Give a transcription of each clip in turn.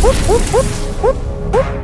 อย่า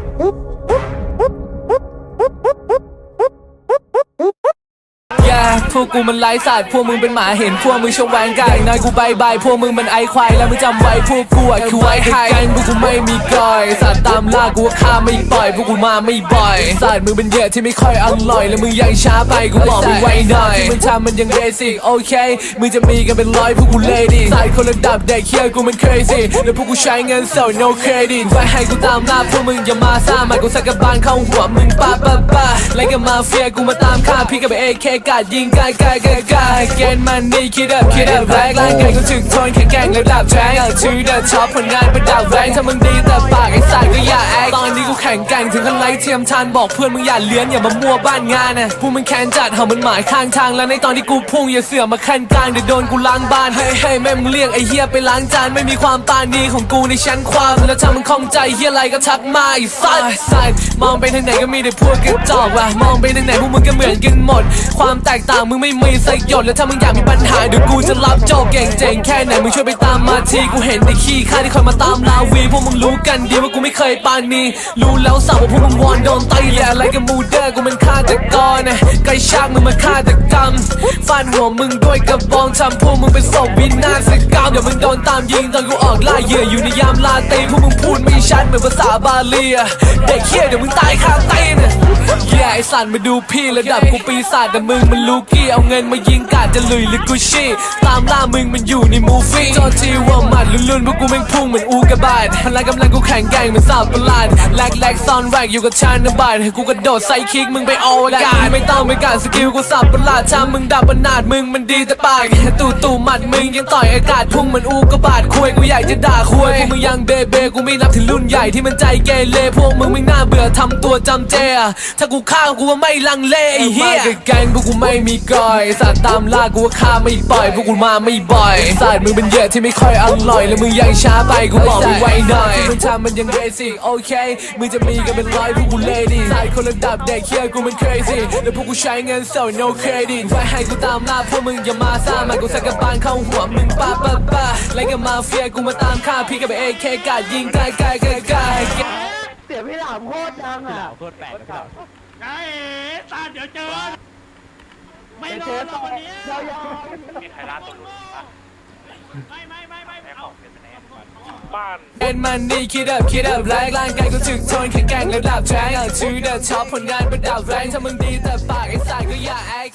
พวกกูมันไร้สัตว์พวกมึงเป็นหมาเห็นพวกมึงชงแหวงกันอย่น้อยกูบายบายพวกมึงมันไอควายแล้วมึงจำไว้พวกกูอะคือไว้ไฮกันพวกกูไม่มีกอยสัตว์ตามล่ากูว่าฆ่าไม่ปล่อยพวกกูมาไม่บ่อยสัตว์มึงเป็นเหยื่อที่ไม่ค่อยอร่อยแล้วมึงยังช้าไปกูบอกมึงไว้หน่อยที่มึงทำมันยังเบสิกโอเคมึงจะมีกันเป็นร้อยพวกกูเลดี้สัตว์คนระดับเด็กเฮียกูมัน crazy แล้วพวกกูใช้เงินสด no credit ไว้ให้กูตามล่าพวกมึงอย่ามาซ่ามากูสักกระบาลเข้าหัวมึงป้าป้าป้าไล่กับมาเฟียกูมาตามฆ่าพี่กับเอเคกัดยิงกัายกายกายกายเกณฑ์มันนี่คิดอัพคิดอัพแรงร่างกายกูถึงทนแข็งแกร่งระดับแรงเอาชื่อเดอะช็อปผลงานเประดับแรงถ้ามึงดีแต่ปากไอ้สายก็อย่าแอคตอนนี้กูแข็งแกร่งถึงขั้นไล่เทียมทานบอกเพื่อนมึงอย่าเลี้ยนอย่ามามัวบ้านงานนะพวกมึงแค้นจัดเห่ามันหมายข้างทางแล้วในตอนที่กูพุ่งอย่าเสือมาขั้นกลางเดี๋ยวโดนกูล้างบ้านให้ให้แม่มึงเรียกไอ้เฮียไปล้างจานไม่มีความปานีของกูในชั้นความแล้วถ้ามึงคล่องใจเฮียอะไรก็ทักมาไอ้สัสสัสมองไปทางไหนก็มีแต่พวกกระจอกว่ะมองไปทางไหนพวกมึงก็เหมือนกันหมด ความแตกต่างมึงไม่มีสักหยดแล้วถ้ามึงอยากมีปัญหาเดี๋ยวกูจะรับโจบเก่งเจ๋งแค่ไหนมึงช่วยไปตามมาทีกูเห็นในขี้ข้าที่คอยมาตามลาวีพวกมึงรู้กันดีว่ากูไม่เคยปานนี้รู้แล้วสาวว่าพวกมึงวอนโดนไตแหละอะไรกับมูเดอร์กูมันฆาตกรนะไกลชากมึงมาฆาตกรรมฟันหัวมึงด้วยกระบองทำพวกมึงเป็นศพวินาศกรรมเดี๋ยวมึงโดนตามยิงตอนกูออกล่าเหยื่ออยู่ในยามลาตีพวกมึงพูดไม่ชัดเหมือนภาษาบาลีเด็กเฮียเดี๋ยวมึงตายคาตีนแย่ไอสันมาดูพี่ระดับกูปีศาจแต่มึงมันลูกี้เอาเงินมายิงกาดจะลุยหรือกูชี่ตามล่ามึงมันอยู่ในมูฟี่โทษทีว่ามัดลุ่นๆพวกกูแม่งพุ่งเหมือนอูกระบาดพลังกำลังกูแข็งแกร่งเหมือนสาวประหลาดแลกแลกซ่อนแรกอยู่กับชานนบาดให้กูกระโดดใส่คิกมึงไปอวกาศไม่ต้องไปการสกิลกูสับประหลาดชามึงดับประนาดมึงมันดีแต่ปากตู่ตู่หมัดมึงยังต่อยอากาศพุ่งเหมือนอูกระบาดคุยกูอยากจะด่าคุยพวกมึงยังเบเบกูไม่นับถึงรุ่นใหญ่ที่มันใจเกเรพวกมึงไม่น่าเบื่อทำตัวจำเจอะถ้ากูฆ่ากูว่าไม่ลังเลไอ้เหี้ยแกงพวกกูไม่มีก่อยสัตว์ตามล่ากูว่าฆ่าไม่ปล่อยพวกกูมาไม่บ่อยสัตว์มึงเป็นเหยื่อที่ไม่ค่อยอร่อยแล้วมึงยังช้าไปกูบอกมึงไว้หน่อยที่มึงทำมันยังเบสิกโอเคมึงจะมีกันเป็นร้อยพวกกูเลดี้สัตว์คนระดับเด็กเฮียกูมัน crazy แล้วพวกกูใช้เงินสด no credit ไว้ให้กูตามล่าพวกมึงอย่ามาซ่ามากูสักกระบาลเข้าหัวมึงป้าป้าป้าไล่กับมาเฟียกูมาตามฆ่าพี่กับเอเคกัดยิงกายกายกายกายเสียงพี่หลามโคตรดังอะโคตรแปลกไอ้ตาเดี๋ยวเจอ ไม่รออหรต่อกอวันนี้ยาวมีใครล่าตัวไม่ไม่ไม่ไม่เอาเอ็นมันนี่คิดอัพคิดอัพแรงร่างกายกูถึกทนแข็งแกร่งระดับแรงชื่อเดอะช็อปผลงานเประดับแรงถ้ามึงดีแต่ปากไอ้สายก็อย่าแอค